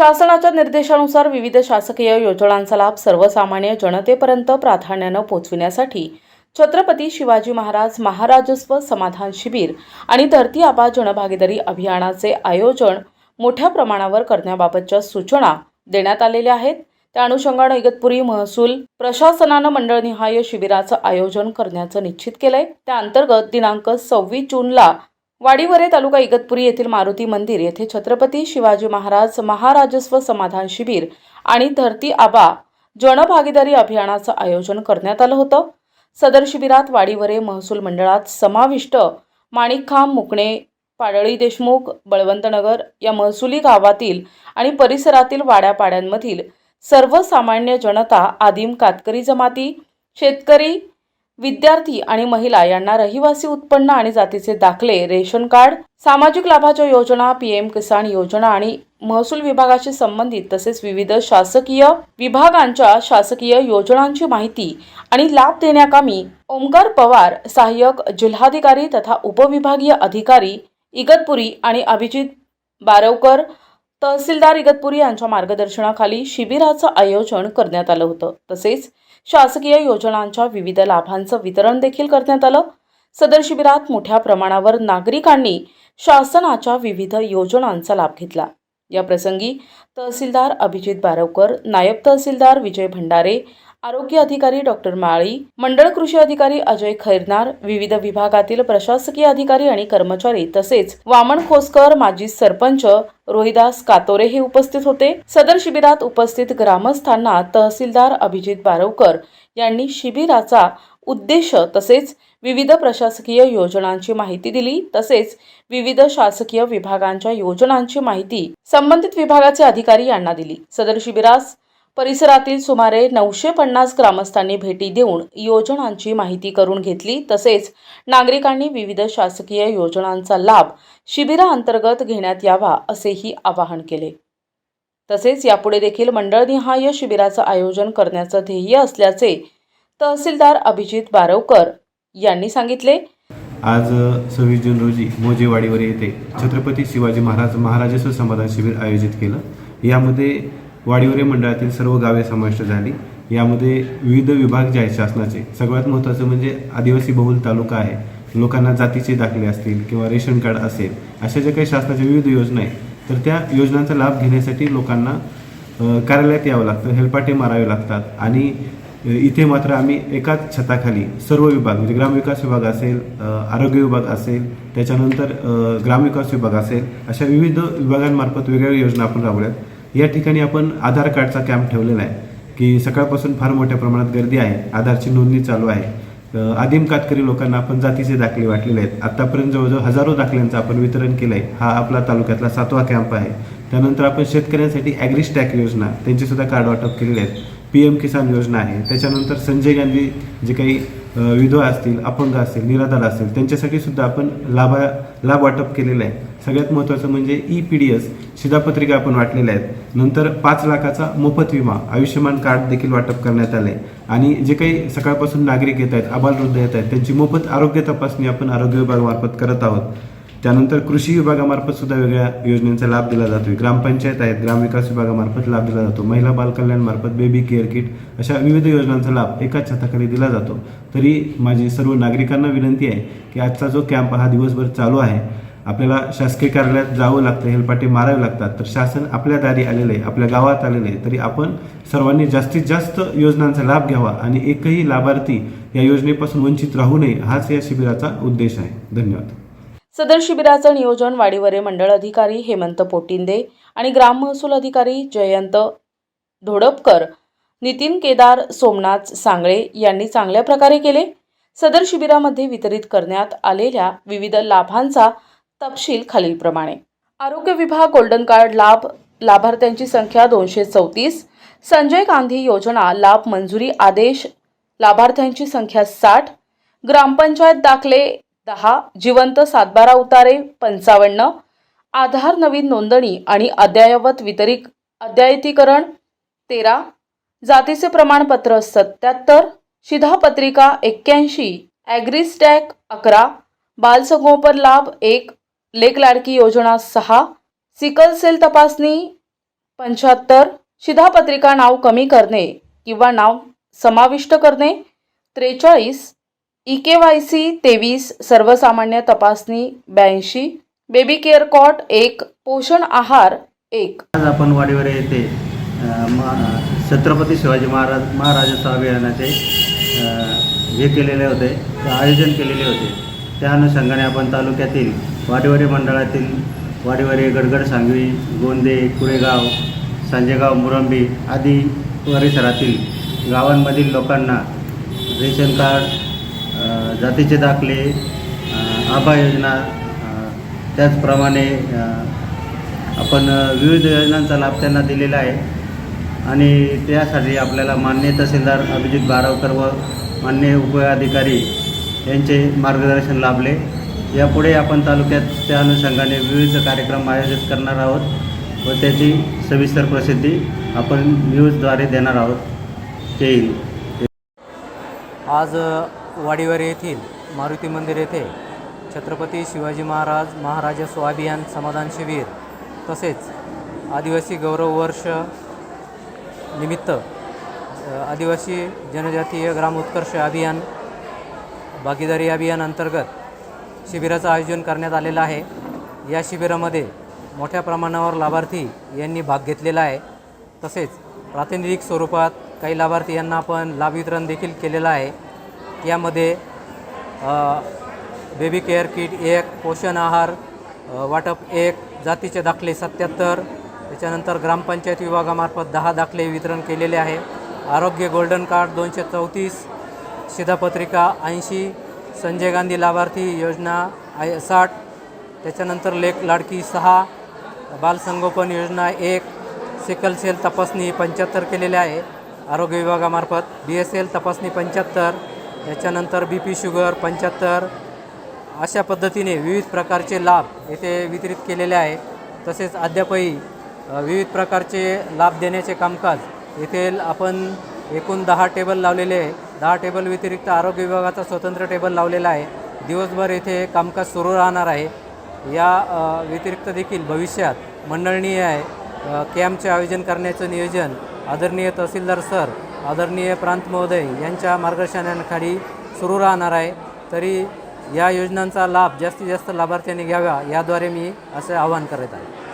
शासनाच्या निर्देशानुसार विविध शासकीय योजनांचा लाभ सर्वसामान्य जनतेपर्यंत प्राधान्यानं पोचविण्यासाठी छत्रपती शिवाजी महाराज महाराजस्व समाधान शिबिर आणि धरती आबा जनभागीदारी अभियानाचे आयोजन मोठ्या प्रमाणावर करण्याबाबतच्या सूचना देण्यात आलेल्या आहेत. त्या अनुषंगानं इगतपुरी महसूल प्रशासनानं मंडळनिहाय शिबिराचं आयोजन करण्याचं निश्चित केलंय. त्या अंतर्गत दिनांक सव्वीस जूनला वाडीवरे तालुका इगतपुरी येथील मारुती मंदिर येथे छत्रपती शिवाजी महाराज महाराजस्व समाधान शिबिर आणि धरती आबा जनभागीदारी अभियानाचं आयोजन करण्यात आलं होतं. सदर शिबिरात वाडीवरे महसूल मंडळात समाविष्ट माणिकखांब मुकणे पाडळी देशमुख बळवंतनगर या महसुली गावातील आणि परिसरातील वाड्यापाड्यांमधील सर्वसामान्य जनता आदिम कातकरी जमाती शेतकरी विद्यार्थी आणि महिला यांना रहिवासी उत्पन्न आणि जातीचे दाखले रेशन कार्ड सामाजिक लाभाच्या योजना पीएम किसान योजना आणि महसूल विभागाशी संबंधित तसेच विविध शासकीय विभागांच्या शासकीय योजनांची माहिती आणि लाभ देण्याकामी ओमकार पवार सहाय्यक जिल्हाधिकारी तथा उपविभागीय अधिकारी इगतपुरी आणि अभिजित बारवकर तहसीलदार इगतपुरी यांच्या मार्गदर्शनाखाली शिबिराचं आयोजन करण्यात आलं होतं. तसेच शासकीय योजनांच्या विविध लाभांचं वितरण देखील करण्यात आलं. सदर शिबिरात मोठ्या प्रमाणावर नागरिकांनी शासनाच्या विविध योजनांचा लाभ घेतला. या प्रसंगी तहसीलदार अभिजित बारवकर नायब तहसीलदार विजय भंडारे आरोग्य अधिकारी डॉक्टर माळी मंडळ कृषी अधिकारी अजय खैरनार विविध विभागातील प्रशासकीय अधिकारी आणि कर्मचारी तसेच वामन खोसकर माजी सरपंच रोहिदास कातोरे हे उपस्थित होते. सदर शिबिरात उपस्थित ग्रामस्थांना तहसीलदार अभिजित बारवकर यांनी शिबिराचा उद्देश तसेच विविध प्रशासकीय योजनांची माहिती दिली. तसेच विविध शासकीय विभागांच्या योजनांची माहिती संबंधित विभागाचे अधिकारी यांना दिली. सदर शिबिरास परिसरातील सुमारे नऊशे पन्नास ग्रामस्थांनी भेटी देऊन योजनांची माहिती करून घेतली. तसेच नागरिकांनी विविध शासकीय योजनांचा लाभ शिबिराअंतर्गत घेण्यात यावा असेही आवाहन केले. तसेच यापुढे देखील मंडळनिहाय शिबिराचं आयोजन करण्याचं ध्येय असल्याचे तहसीलदार अभिजित बारवकर यांनी सांगितले. आज सव्वीस जून रोजी मोजेवाडीवर येथे छत्रपती शिवाजी महाराज महाराजस्व समाधान शिबिर आयोजित केलं. यामध्ये वाडीवरे मंडळातील सर्व गावे समाविष्ट झाली. यामध्ये विविध विभाग जे आहेत शासनाचे सगळ्यात महत्त्वाचं म्हणजे आदिवासी बहुल तालुका आहे. लोकांना जातीचे दाखले असतील किंवा रेशन कार्ड असेल अशा ज्या काही शासनाच्या विविध योजना आहेत तर त्या योजनांचा लाभ घेण्यासाठी लोकांना कार्यालयात यावं लागतं हेलपाटे मारावे लागतात. आणि इथे मात्र आम्ही एकाच छताखाली सर्व विभाग म्हणजे ग्रामविकास विभाग असेल आरोग्य विभाग असेल त्याच्यानंतर ग्रामविकास विभाग असेल अशा विविध विभागांमार्फत वेगवेगळ्या योजना आपण राबवल्यात. या ठिकाणी आपण आधार कार्डचा कॅम्प ठेवलेला आहे की सकाळपासून फार मोठ्या प्रमाणात गर्दी आहे आधारची नोंदणी चालू आहे. आदिम कातकरी लोकांना आपण जातीचे दाखले वाटलेले आहेत. आतापर्यंत जवळजवळ हजारो दाखल्यांचं आपण वितरण केलं आहे हा आपला तालुक्यातला सातवा कॅम्प आहे. त्यानंतर आपण शेतकऱ्यांसाठी ॲग्रिस्टॅक योजना त्यांचीसुद्धा कार्ड वाटप केलेले आहेत पी एम किसान योजना आहे. त्याच्यानंतर संजय गांधी जे काही विधवा असतील अपंग असतील निराधार असतील त्यांच्यासाठी सुद्धा आपण लाभा लाभ वाटप केलेलं आहे. सगळ्यात महत्त्वाचं म्हणजे ई पी डी एस शिधापत्रिका आपण वाटलेल्या आहेत. नंतर पाच लाखाचा मोफत विमा आयुष्यमान कार्ड देखील वाटप करण्यात आले आणि जे काही सकाळपासून नागरिक येत आहेत आबालवृद्ध येत आहेत त्यांची मोफत आरोग्य तपासणी आपण आरोग्य विभागामार्फत करत आहोत. त्यानंतर कृषी विभागामार्फत सुद्धा वेगळ्या योजनेचा लाभ दिला जातो ग्रामपंचायत आहेत ग्रामविकास विभागामार्फत लाभ दिला जातो. महिला बालकल्याणमार्फत बेबी केअर किट अशा विविध योजनांचा लाभ एकाच छताखाली दिला जातो. तरी माझी सर्व नागरिकांना विनंती आहे की आजचा जो कॅम्प हा दिवसभर चालू आहे आपल्याला शासकीय कार्यालयात जावं लागतं हेलपाटे मारावे लागतात. तर शासन आपल्या दारी आलेलं आहे आपल्या गावात आलेलं आहे. तरी आपण सर्वांनी जास्तीत जास्त योजनांचा लाभ घ्यावा आणि एकही लाभार्थी या योजनेपासून वंचित राहू नये हाच या शिबिराचा उद्देश आहे. धन्यवाद. सदर शिबिराचं नियोजन वाडीवरे मंडळ अधिकारी हेमंत पोटिंदे आणि ग्राम महसूल अधिकारी जयंत धोडपकर नितीन केदार सोमनाथ सांगळे यांनी चांगल्या प्रकारे केले. सदर शिबिरामध्ये वितरित करण्यात आलेल्या विविध लाभांचा तपशील खालीलप्रमाणे. आरोग्य विभाग गोल्डन कार्ड लाभ लाभार्थ्यांची संख्या दोनशे चौतीस संजय गांधी योजना लाभ मंजुरी आदेश लाभार्थ्यांची संख्या साठ ग्रामपंचायत दाखले दहा जिवंत सातबारा उतारे पंचावन्न. आधार नवीन नोंदणी आणि अद्ययावत वितरित अद्यायतीकरण तेरा. जातीचे प्रमाणपत्र सत्याहत्तर शिधापत्रिका एक्क्याऐंशी. ॲग्रिस्टॅक अकरा. बालसंगोपन लाभ एक. लेक लाडकी योजना सहा. सिकल सेल तपासणी पंच्याहत्तर. शिधापत्रिका नाव कमी करणे किंवा नाव समाविष्ट करणे त्रेचाळीस. ई के वाय सी तेवीस सर्वसामान्य तपासणी ब्याऐंशी. बेबी केअर कॉट एक पोषण आहार एक. आज आपण वाडीवरे येथे अ, मा- छत्रपती शिवाजी महाराज महाराजस्व अभियानाचे अ, हे केलेले होते ते आयोजन केलेले होते. त्या अनुषंगाने आपण तालुक्यातील वाडीवरे मंडळातील वाडीवरे गडगड सांगवी गोंदे कुळेगाव सांजेगाव मुरंबी आदी परिसरातील गावांमधील लोकांना रेशन कार्ड जातीचे दाखले आभा योजना त्याचप्रमाणे आपण विविध योजनांचा लाभ त्यांना दिलेला आहे. आणि त्यासाठी आपल्याला मान्य तहसीलदार अभिजित बारावकर व मान्य उपअधिकारी यांचे मार्गदर्शन लाभले. यापुढे आपण तालुक्यात त्या अनुषंगाने विविध कार्यक्रम आयोजित करणार आहोत व त्याची सविस्तर प्रसिद्धी आपण न्यूजद्वारे देणार आहोत. येईल आज वाडीवर येथील मारुती मंदिर येथे छत्रपती शिवाजी महाराज महाराजा अभियान समाधान शिबिर तसेच आदिवासी गौरव वर्ष निमित्त आदिवासी जनजातीय ग्राम उत्कर्ष अभियान भागीदारी अभियान अंतर्गत शिबिराचं आयोजन करण्यात आलेलं आहे. या शिबिरामध्ये मोठ्या प्रमाणावर लाभार्थी यांनी भाग घेतलेला आहे. तसेच प्रातिनिधिक स्वरूपात काही लाभार्थी यांना आपण लाभ वितरण देखील केलेलं आहे. यामध्ये बेबी केअर किट एक पोषण आहार वाटप एक जातीचे दाखले सत्याहत्तर त्याच्यानंतर ग्रामपंचायत विभागामार्फत दहा दाखले वितरण केलेले आहे. आरोग्य गोल्डन कार्ड दोनशे चौतीस शिधापत्रिका ऐंशी संजय गांधी लाभार्थी योजना आय साठ त्याच्यानंतर लेख लाडकी सहा बालसंगोपन योजना एक सिकल सेल तपासणी पंच्याहत्तर केलेले आहे. आरोग्य विभागामार्फत बी एस एल तपासणी पंच्याहत्तर याच्यानंतर बी पी शुगर पंच्याहत्तर अशा पद्धतीने विविध प्रकारचे लाभ येथे वितरित केलेले आहे. तसेच अद्यापही विविध प्रकारचे लाभ देण्याचे कामकाज येथे आपण एकूण दहा टेबल लावलेले आहे. दहा टेबल व्यतिरिक्त आरोग्य विभागाचा स्वतंत्र टेबल लावलेला आहे. दिवसभर येथे कामकाज सुरू राहणार आहे. या व्यतिरिक्त देखील भविष्यात मंडळनीय आहे. कॅम्पचे आयोजन करण्याचं नियोजन आदरणीय तहसीलदार सर आदरणीय प्रांत महोदय यांच्या मार्गदर्शनाखाली सुरू राहणार आहे. तरी या योजनांचा लाभ जास्तीत जास्त लाभार्थ्यांनी घ्यावा याद्वारे मी असे आवाहन करत आहे.